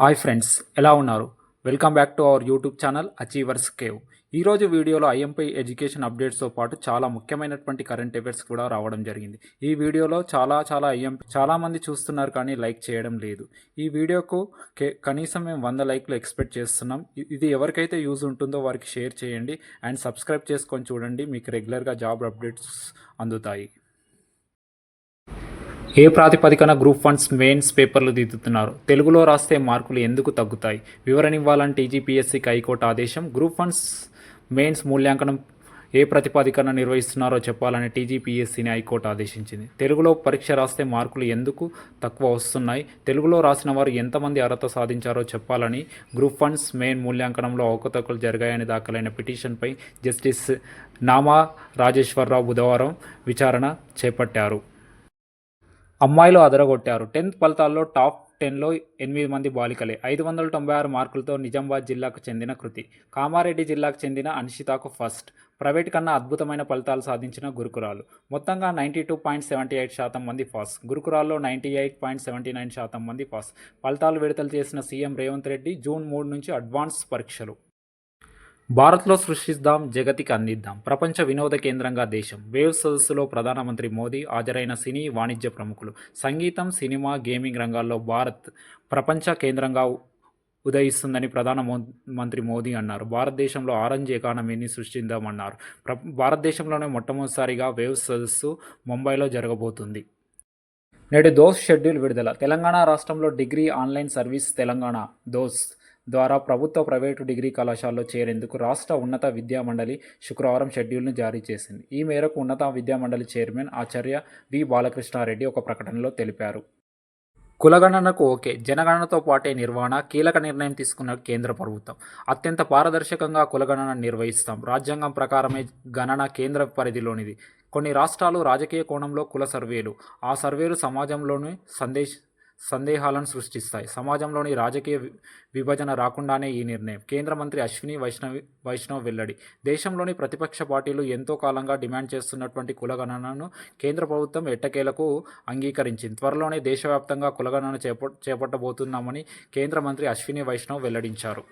Hi friends ఎలా ఉన్నారు? Welcome back to our YouTube channel Achievers Cave ఈరోజు వీడియోలో ఐఎంపై ఎడ్యుకేషన్ అప్డేట్స్తో పాటు చాలా ముఖ్యమైనటువంటి కరెంట్ అఫైర్స్ కూడా రావడం జరిగింది. ఈ వీడియోలో చాలా చాలా ఐఎం చాలామంది చూస్తున్నారు కానీ లైక్ చేయడం లేదు. ఈ వీడియోకు కనీసం మేము వంద లైక్లు ఎక్స్పెక్ట్ చేస్తున్నాం. ఇది ఎవరికైతే యూజ్ ఉంటుందో వారికి షేర్ చేయండి. అండ్ సబ్స్క్రైబ్ చేసుకొని చూడండి. మీకు రెగ్యులర్గా జాబ్ అప్డేట్స్ అందుతాయి. ఏ ప్రాతిపదికన గ్రూప్ ఫండ్స్ మెయిన్స్ పేపర్లు దిద్దుతున్నారు? తెలుగులో రాస్తే మార్కులు ఎందుకు తగ్గుతాయి? వివరణ ఇవ్వాలని టీజీపీఎస్సీకి హైకోర్టు ఆదేశం. గ్రూప్ ఫండ్స్ మెయిన్స్ మూల్యాంకనం ఏ ప్రతిపాదికన నిర్వహిస్తున్నారో చెప్పాలని టీజీపీఎస్సీని హైకోర్టు ఆదేశించింది. తెలుగులో పరీక్ష రాస్తే మార్కులు ఎందుకు తక్కువ వస్తున్నాయి? తెలుగులో రాసిన వారు ఎంతమంది అర్హత సాధించారో చెప్పాలని గ్రూప్ ఫండ్స్ మెయిన్ మూల్యాంకనంలో అవకతవకలు జరిగాయని దాఖలైన పిటిషన్పై జస్టిస్ నామా రాజేశ్వరరావు బుధవారం విచారణ చేపట్టారు. అమ్మాయిలు అదరగొట్టారు. టెన్త్ ఫలితాల్లో టాప్ టెన్లో ఎనిమిది మంది బాలికలే. ఐదు వందల తొంభై ఆరు మార్కులతో నిజామాబాద్ జిల్లాకు చెందిన కృతి. కామారెడ్డి జిల్లాకు చెందిన అన్షితాకు ఫస్ట్. ప్రైవేట్ కన్నా అద్భుతమైన ఫలితాలు సాధించిన గురుకురాలు. మొత్తంగా ninety two point seventy eight శాతం మంది pass. గురుకురాల్లో ninety eight point seventy nine శాతం మంది పాస్. ఫలితాలు విడుదల చేసిన సీఎం రేవంత్ రెడ్డి జూన్ మూడు నుంచి అడ్వాన్స్ పరీక్షలు. భారత్లో సృష్టిద్దాం జగతికి అందిద్దాం. ప్రపంచ వినోద కేంద్రంగా దేశం. వేవ్ సదస్సులో ప్రధానమంత్రి మోదీ హాజరైన సినీ వాణిజ్య ప్రముఖులు. సంగీతం సినిమా గేమింగ్ రంగాల్లో భారత్ ప్రపంచ కేంద్రంగా ఉదయిస్తుందని ప్రధాన మో- మంత్రి మోదీ అన్నారు. భారతదేశంలో ఆరెంజ్ ఎకానమీని సృష్టిద్దామన్నారు. ప్ర భారతదేశంలోనే మొట్టమొదటిసారిగా వేవ్ సదస్సు ముంబైలో జరగబోతుంది. నేడు దోస్ షెడ్యూల్ విడుదల. తెలంగాణ రాష్ట్రంలో degree online service Telangana DOST ద్వారా ప్రభుత్వ ప్రైవేటు డిగ్రీ కళాశాలలో చేరేందుకు రాష్ట్ర ఉన్నత విద్యామండలి శుక్రవారం షెడ్యూల్ను జారీ చేసింది. ఈ మేరకు ఉన్నత విద్యా మండలి చైర్మన్ ఆచార్య వి బాలకృష్ణారెడ్డి ఒక ప్రకటనలో తెలిపారు. కులగణనకు ఓకే. జనగణనతో పాటే నిర్వహణ కీలక నిర్ణయం తీసుకున్న కేంద్ర ప్రభుత్వం. అత్యంత పారదర్శకంగా కులగణన నిర్వహిస్తాం. రాజ్యాంగం ప్రకారమే గణన కేంద్ర పరిధిలోనిది. కొన్ని రాష్ట్రాలు రాజకీయ కోణంలో కుల సర్వేలు. ఆ సర్వేలు సమాజంలోని సందేశ సందేహాలను సృష్టిస్తాయి. సమాజంలోని రాజకీయ వి- విభజన రాకుండానే ఈ నిర్ణయం. కేంద్ర మంత్రి అశ్విని వైష్ణవి వైష్ణవ్ వెల్లడి. దేశంలోని ప్రతిపక్ష పార్టీలు ఎంతో కాలంగా డిమాండ్ చేస్తున్నటువంటి కులగణనను కేంద్ర ప్రభుత్వం ఎట్టకేలకు అంగీకరించింది. త్వరలోనే దేశవ్యాప్తంగా కులగణన చేప చేపట్టబోతున్నామని కేంద్ర మంత్రి అశ్విని వైష్ణవ్ వెల్లడించారు.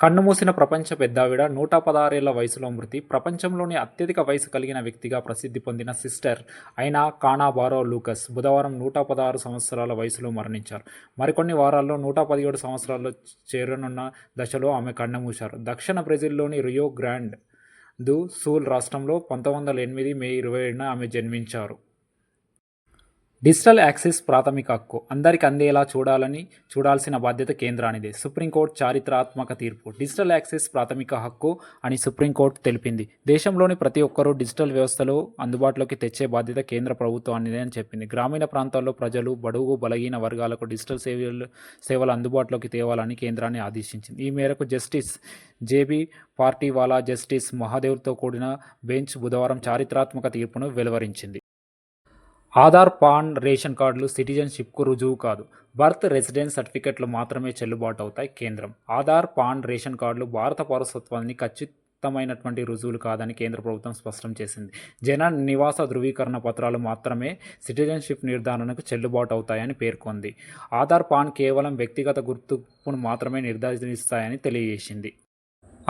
కన్నుమూసిన ప్రపంచ పెద్దావిడ నూట పదహారేళ్ళ వయసులో మృతి. ప్రపంచంలోని అత్యధిక వయసు కలిగిన వ్యక్తిగా ప్రసిద్ధి పొందిన సిస్టర్ అయిన కానా బారో లూకస్ బుధవారం నూట పదహారు సంవత్సరాల వయసులో మరణించారు. మరికొన్ని వారాల్లో నూట పదిహేడు సంవత్సరాల్లో చేరనున్న దశలో ఆమె కన్నుమూశారు దక్షిణ బ్రెజిల్లోని రియో గ్రాండ్ దు సూల్ రాష్ట్రంలో పంతొమ్మిది వందల ఎనిమిది మే ఇరవై ఏడున ఆమె జన్మించారు. డిజిటల్ యాక్సెస్ ప్రాథమిక హక్కు. అందరికి అందేలా చూడాలని చూడాల్సిన బాధ్యత కేంద్రానిదే. సుప్రీంకోర్టు చారిత్రాత్మక తీర్పు. డిజిటల్ యాక్సెస్ ప్రాథమిక హక్కు అని సుప్రీంకోర్టు తెలిపింది. దేశంలోని ప్రతి ఒక్కరూ డిజిటల్ వ్యవస్థలో అందుబాటులోకి తెచ్చే బాధ్యత కేంద్ర ప్రభుత్వానిదే అని చెప్పింది. గ్రామీణ ప్రాంతాల్లో ప్రజలు బడుగు బలహీన వర్గాలకు డిజిటల్ సేవలు సేవలు అందుబాటులోకి తేవాలని కేంద్రాన్ని ఆదేశించింది. ఈ మేరకు justice J B Pardiwala justice మహాదేవ్తో కూడిన బెంచ్ బుధవారం చారిత్రాత్మక తీర్పును వెలువరించింది. ఆధార్ పాన్ రేషన్ కార్డులు సిటిజన్షిప్కు రుజువు కాదు. బర్త్ రెసిడెన్స్ సర్టిఫికెట్లు మాత్రమే చెల్లుబాటు అవుతాయి కేంద్రం. ఆధార్ పాన్ రేషన్ కార్డులు భారత పౌరసత్వాన్ని ఖచ్చితమైనటువంటి రుజువులు కాదని కేంద్ర ప్రభుత్వం స్పష్టం చేసింది. జన నివాస ధృవీకరణ పత్రాలు మాత్రమే సిటిజన్షిప్ నిర్ధారణకు చెల్లుబాటు అవుతాయని పేర్కొంది. ఆధార్ పాన్ కేవలం వ్యక్తిగత గుర్తింపును మాత్రమే నిర్ధారిస్తాయని తెలియజేసింది.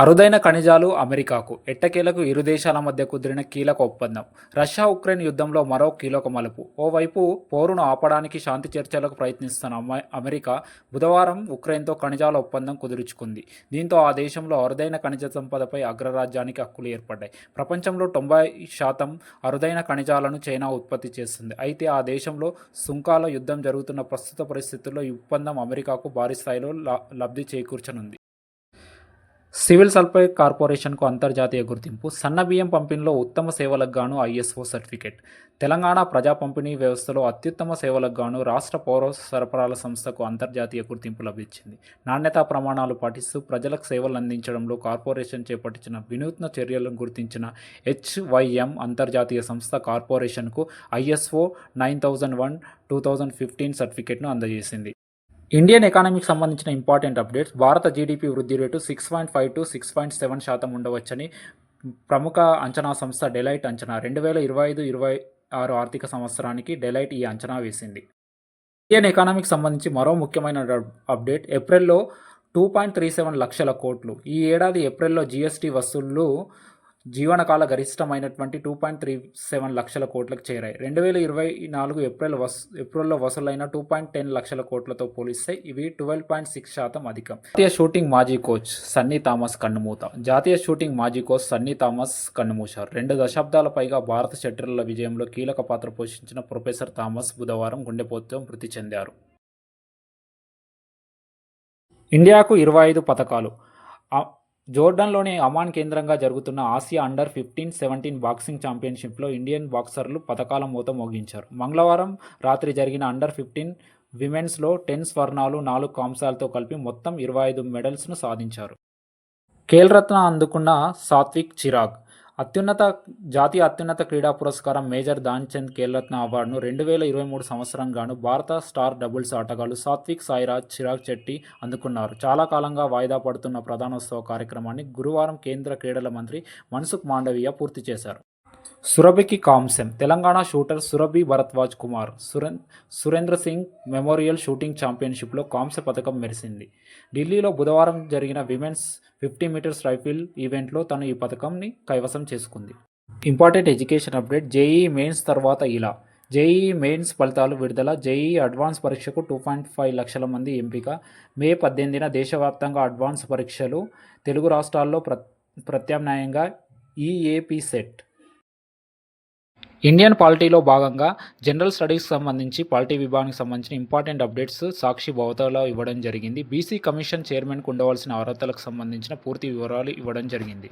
అరుదైన ఖనిజాలు అమెరికాకు ఎట్టకేలకు ఇరు దేశాల మధ్య కుదిరిన కీలక ఒప్పందం. రష్యా ఉక్రెయిన్ యుద్ధంలో మరో కీలక మలుపు. ఓవైపు పోరును ఆపడానికి శాంతి చర్చలకు ప్రయత్నిస్తున్న అమెరికా బుధవారం ఉక్రెయిన్తో ఖనిజాల ఒప్పందం కుదుర్చుకుంది. దీంతో ఆ దేశంలో అరుదైన ఖనిజ సంపదపై అగ్రరాజ్యానికి హక్కులు ఏర్పడ్డాయి. ప్రపంచంలో తొంభై శాతం అరుదైన ఖనిజాలను చైనా ఉత్పత్తి చేస్తుంది. అయితే ఆ దేశంలో సుంకాల యుద్ధం జరుగుతున్న ప్రస్తుత పరిస్థితుల్లో ఈ ఒప్పందం అమెరికాకు భారీ స్థాయిలో లబ్ధి చేకూర్చనుంది. సివిల్ సప్లై కార్పొరేషన్కు అంతర్జాతీయ గుర్తింపు. సన్న బియ్యం పంపిణీలో ఉత్తమ సేవలకు గాను ఐఎస్ఓ సర్టిఫికేట్. తెలంగాణ ప్రజా పంపిణీ వ్యవస్థలో అత్యుత్తమ సేవలకు గాను రాష్ట్ర పౌర సరఫరాల సంస్థకు అంతర్జాతీయ గుర్తింపు లభించింది. నాణ్యతా ప్రమాణాలు పాటిస్తూ ప్రజలకు సేవలు అందించడంలో కార్పొరేషన్ చేపట్టించిన వినూత్న చర్యలను గుర్తించిన హెచ్వైఎం అంతర్జాతీయ సంస్థ కార్పొరేషన్కు ISO nine thousand one two thousand fifteen సర్టిఫికేట్ను అందజేసింది. ఇండియన్ ఎకానమీకి సంబంధించిన ఇంపార్టెంట్ అప్డేట్స్ భారత జీడిపి వృద్ధి rate six point five to six point seven శాతం ఉండవచ్చని ప్రముఖ అంచనా సంస్థ డెలైట్ అంచనా. రెండు వేల ఇరవై ఐదు ఇరవై ఆరు ఆర్థిక సంవత్సరానికి డెలైట్ ఈ అంచనా వేసింది. ఇండియన్ ఎకానమీకి సంబంధించి మరో ముఖ్యమైన అప్డేట్ ఏప్రిల్లో టూ పాయింట్ త్రీ సెవెన్ లక్షల కోట్లు. ఈ ఏడాది ఏప్రిల్లో జీఎస్టీ వసూళ్ళు జీవనకాల గరిష్టమైనటువంటి టూ పాయింట్ త్రీ సెవెన్ లక్షల కోట్లకు చేరాయి. రెండు వేల ఇరవై నాలుగు ఏప్రిల్ వస్ ఏప్రిల్లో వసూలైన టూ పాయింట్ టెన్ లక్షల కోట్లతో పోలిస్తే ఇవి ట్వెల్వ్ పాయింట్ సిక్స్ శాతం అధికం. జాతీయ షూటింగ్ మాజీ కోచ్ సన్నీ థామస్ కన్నుమూత. జాతీయ షూటింగ్ మాజీ కోచ్ సన్నీ థామస్ కన్నుమూశారు. రెండు దశాబ్దాల పైగా భారత షట్టర్ల విజయంలో కీలక పాత్ర పోషించిన ప్రొఫెసర్ థామస్ బుధవారం గుండెపోటుతో మృతి చెందారు. ఇండియాకు ఇరవై ఐదు పథకాలు. జోర్డన్లోని అమాన్ కేంద్రంగా జరుగుతున్న Asia under fifteen seventeen boxing ఛాంపియన్షిప్లో Indian బాక్సర్లు పథకాల మూత మోగించారు. మంగళవారం రాత్రి జరిగిన అండర్ ఫిఫ్టీన్ విమెన్స్లో టెన్ స్వర్ణాలు నాలుగు కాంసాలతో కలిపి మొత్తం ఇరవై ఐదు మెడల్స్ను సాధించారు. ఖేల్రత్న అందుకున్న సాత్విక్ చిరాగ్ అత్యున్నత జాతీయ అత్యున్నత క్రీడా పురస్కారం మేజర్ ధాన్చంద్ ఖేల్రత్న అవార్డును రెండు వేల ఇరవై మూడు సంవత్సరం గాను భారత స్టార్ డబుల్స్ ఆటగాళ్ళు సాత్విక్ సాయిరాజ్ చిరాగ్ చెట్టి అందుకున్నారు. చాలా కాలంగా వాయిదా పడుతున్న ప్రధానోత్సవ కార్యక్రమాన్ని గురువారం కేంద్ర క్రీడల మంత్రి మన్సుఖ్ మాండవీయ పూర్తి చేశారు. సురభికి కాంస్యం Telangana shooter Surabhi Bharadwaj Kumar Suren Surendra Singh memorial shooting ఛాంపియన్షిప్లో కాంస్య పథకం మెరిసింది. ఢిల్లీలో బుధవారం జరిగిన విమెన్స్ ఫిఫ్టీ మీటర్స్ రైఫిల్ ఈవెంట్లో తను ఈ పథకంని కైవసం చేసుకుంది. Important education update JEE mains తర్వాత ఇలా. జేఈ మెయిన్స్ ఫలితాలు విడుదల జేఈ అడ్వాన్స్ పరీక్షకు టూ పాయింట్ ఫైవ్ లక్షల మంది ఎంపిక. మే పద్దెనిమిదిన దేశవ్యాప్తంగా అడ్వాన్స్ పరీక్షలు తెలుగు రాష్ట్రాల్లో ప్ర ప్రత్యామ్నాయంగా ఈఏపీ సెట్. ఇండియన్ పాలిటీలో భాగంగా జనరల్ స్టడీస్ సంబంధించి పాలిటీ విభాగానికి సంబంధించిన ఇంపార్టెంట్ అప్డేట్స్ సాక్షి భవతలో ఇవ్వడం జరిగింది. బీసీ కమిషన్ చైర్మన్కు ఉండవలసిన అర్హతలకు సంబంధించిన పూర్తి వివరాలు ఇవ్వడం జరిగింది.